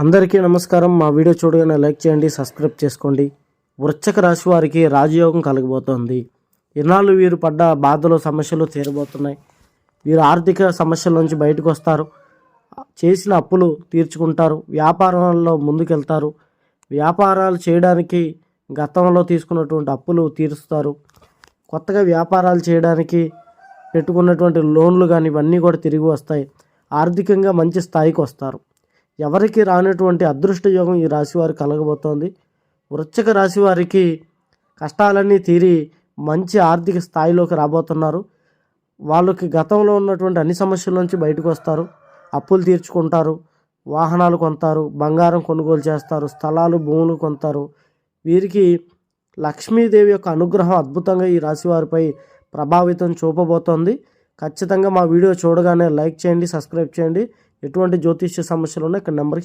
అందరికీ నమస్కారం. మా వీడియో చూడగానే లైక్ చేయండి సబ్స్క్రైబ్ చేసుకోండి. వృశ్చిక రాశి వారికి రాజయోగం కలగబోతోంది. ఇన్నాళ్ళు వీరు పడ్డ బాధలు సమస్యలు తీరబోతున్నాయి. వీరు ఆర్థిక సమస్యల నుంచి బయటకు వస్తారు. చేసిన అప్పులు తీర్చుకుంటారు. వ్యాపారంలో ముందుకెళ్తారు. వ్యాపారాలు చేయడానికి గతంలో తీసుకున్నటువంటి అప్పులు తీరుస్తారు. కొత్తగా వ్యాపారాలు చేయడానికి పెట్టుకున్నటువంటి లోన్లు కానీ ఇవన్నీ కూడా తిరిగి వస్తాయి. ఆర్థికంగా మంచి స్థాయికి వస్తారు. ఎవరికి రానటువంటి అదృష్ట యోగం ఈ రాశి వారికి కలగబోతోంది. వృశ్చిక రాశి వారికి కష్టాలన్నీ తీరి మంచి ఆర్థిక స్థాయిలోకి రాబోతున్నారు. వాళ్ళకి గతంలో ఉన్నటువంటి అన్ని సమస్యల నుంచి బయటకు వస్తారు. అప్పులు తీర్చుకుంటారు. వాహనాలు కొంటారు బంగారం కొనుగోలు చేస్తారు. స్థలాలు భూములు కొంటారు వీరికి లక్ష్మీదేవి యొక్క అనుగ్రహం అద్భుతంగా ఈ రాశి వారిపై ప్రభావితం చూపబోతోంది. ఖచ్చితంగా మా వీడియో చూడగానే లైక్ చేయండి సబ్స్క్రైబ్ చేయండి. ఎటువంటి జ్యోతిష్య సమస్యలు ఉన్నాయి ఇక్కడ నెంబర్కి